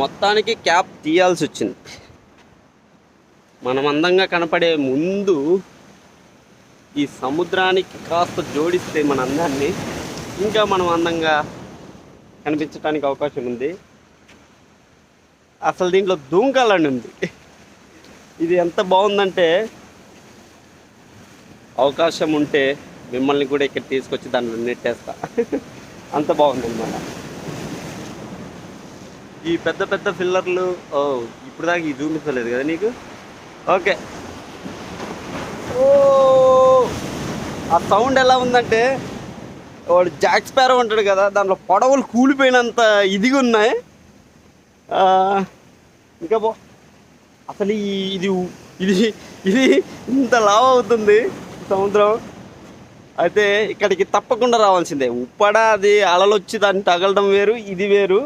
మొత్తానికి క్యాప్ తీయాల్సి వచ్చింది మనం అందంగా కనపడే ముందు ఈ సముద్రానికి కాస్త జోడిస్తే మన అందాన్ని ఇంకా మనం అందంగా కనిపించడానికి అవకాశం ఉంది. అసలు దీంట్లో దూంకాలని ఉంది. ఇది ఎంత బాగుందంటే అవకాశం ఉంటే మిమ్మల్ని కూడా ఇక్కడ తీసుకొచ్చి దాంట్లో నెట్టేస్తా. అంత బాగుందన్నమాట. ఈ పెద్ద పెద్ద ఫిల్లర్లు ఓ ఇప్పుడు దాకా ఇది చూపించలేదు కదా నీకు? ఓకే. ఓ ఆ సౌండ్ ఎలా ఉందంటే వాడు జాక్ స్పారో ఉంటాడు కదా దాంట్లో పొడవలు కూలిపోయినంత ఇదిగా ఉన్నాయి. ఇంకా బో అసలు ఈ ఇది ఇది ఇది ఇంత లావ్ అవుతుంది సముద్రం. అయితే ఇక్కడికి తప్పకుండా రావాల్సిందే. ఉప్పడ అది అలలు వచ్చి దాన్ని తగలడం వేరు ఇది వేరు.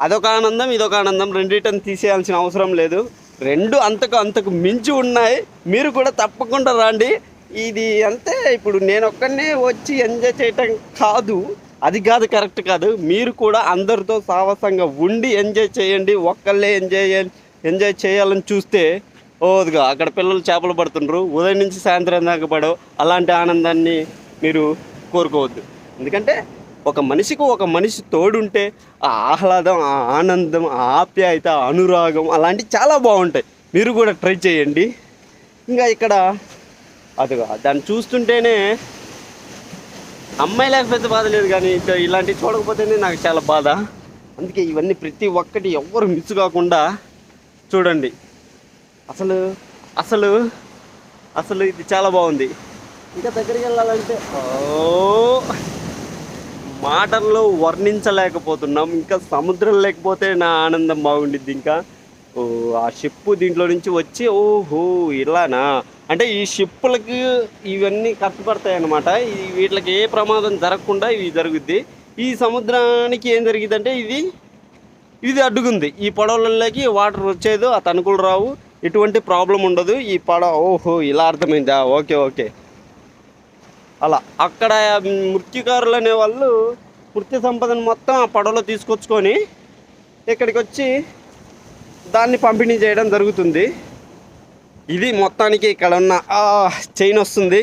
అదొక ఆనందం ఇదొక ఆనందం. రెండింటిని తీసేయాల్సిన అవసరం లేదు. రెండు అంతకు అంతకు మించి ఉన్నాయి. మీరు కూడా తప్పకుండా రండి. ఇది అంతే. ఇప్పుడు నేను ఒక్కనే వచ్చి ఎంజాయ్ చేయటం కాదు. అది కాదు కరెక్ట్ కాదు. మీరు కూడా అందరితో సాహసంగా ఉండి ఎంజాయ్ చేయండి. ఒక్కళ్ళే ఎంజాయ్ ఎంజాయ్ చేయాలని చూస్తే ఓదుగా అక్కడ పిల్లలు చేపలు పడుతుండ్రు. ఉదయం నుంచి సాయంత్రం దాకా పడవు. అలాంటి ఆనందాన్ని మీరు కోరుకోవద్దు. ఎందుకంటే ఒక మనిషికి ఒక మనిషి తోడుంటే ఆ ఆహ్లాదం ఆ ఆనందం ఆ ఆప్యాయత అనురాగం అలాంటివి చాలా బాగుంటాయి. మీరు కూడా ట్రై చేయండి. ఇంకా ఇక్కడ అదిగా దాన్ని చూస్తుంటేనే అమ్మాయి లేకపోతే బాధ లేదు కానీ ఇలాంటివి చూడకపోతేనే నాకు చాలా బాధ. అందుకే ఇవన్నీ ప్రతి ఒక్కటి ఎవ్వరు మిస్ కాకుండా చూడండి. అసలు అసలు అసలు ఇది చాలా బాగుంది. ఇంకా దగ్గరికి వెళ్ళాలంటే ఓ! మాటల్లో వర్ణించలేకపోతున్నాం. ఇంకా సముద్రం లేకపోతే నా ఆనందం బాగుండిద్ది ఇంకా. ఓ ఆ షిప్ దీంట్లో నుంచి వచ్చి ఓహో ఇలానా? అంటే ఈ షిప్పులకి ఇవన్నీ కష్టపడతాయి అన్నమాట వీటికి ఏ ప్రమాదం జరగకుండా ఇవి జరుగుద్ది. ఈ సముద్రానికి ఏం జరిగిందంటే ఇది ఇది అడ్డుకుంది ఈ పడవలలోకి వాటర్ వచ్చేదో ఆ తణుకులు రావు. ఎటువంటి ప్రాబ్లం ఉండదు. ఈ పడవ ఓహో ఇలా అర్థమైందా? Okay okay. అలా. అక్కడ మృత్యుకారులు అనే వాళ్ళు మృత్యు సంపదను మొత్తం ఆ పడవలో తీసుకొచ్చుకొని ఇక్కడికి వచ్చి దాన్ని పంపిణీ చేయడం జరుగుతుంది. ఇది మొత్తానికి ఇక్కడ ఉన్న చైన్ వస్తుంది.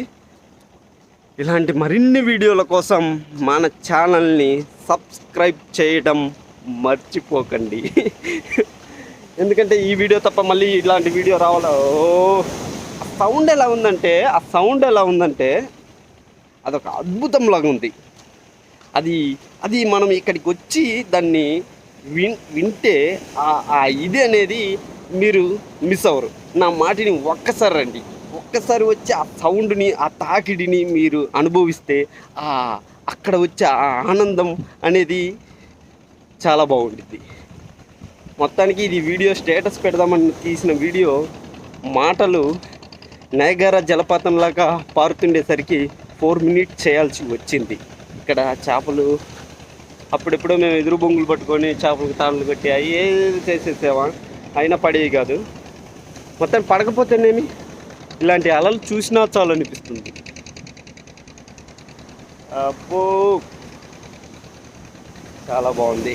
ఇలాంటి మరిన్ని వీడియోల కోసం మన ఛానల్ని సబ్స్క్రైబ్ చేయడం మర్చిపోకండి. ఎందుకంటే ఈ వీడియో తప్ప మళ్ళీ ఇలాంటి వీడియో రావాలో? ఓ ఆ సౌండ్ ఎలా ఉందంటే ఆ సౌండ్ ఎలా ఉందంటే అదొక అద్భుతంలాగా ఉంది. అది అది మనం ఇక్కడికి వచ్చి దాన్ని విన్ వింటే ఆ- ఆ ఇది అనేది మీరు మిస్ అవ్వరు. నా మాటిని ఒక్కసారి రండి. ఒక్కసారి వచ్చి ఆ సౌండ్ని ఆ తాకిడిని మీరు అనుభవిస్తే ఆ అక్కడ వచ్చే ఆ ఆనందం అనేది చాలా బాగుంటుంది మొత్తానికి ఇది వీడియో స్టేటస్ పెడదామని తీసిన వీడియో మాటలు నయగార జలపాతంలాగా పారుతుండేసరికి ఫోర్ మినిట్స్ చేయాల్సి వచ్చింది. ఇక్కడ చేపలు అప్పుడెప్పుడో మేము ఎదురు బొంగులు పట్టుకొని చేపలకు తాళ్ళు కట్టి అవి ఏది చేసేసావా? అయినా పడేవి కాదు. మొత్తం పడకపోతేనేమి? ఇలాంటి అలలు చూసినా చాలు అనిపిస్తుంది అబ్బో! చాలా బాగుంది.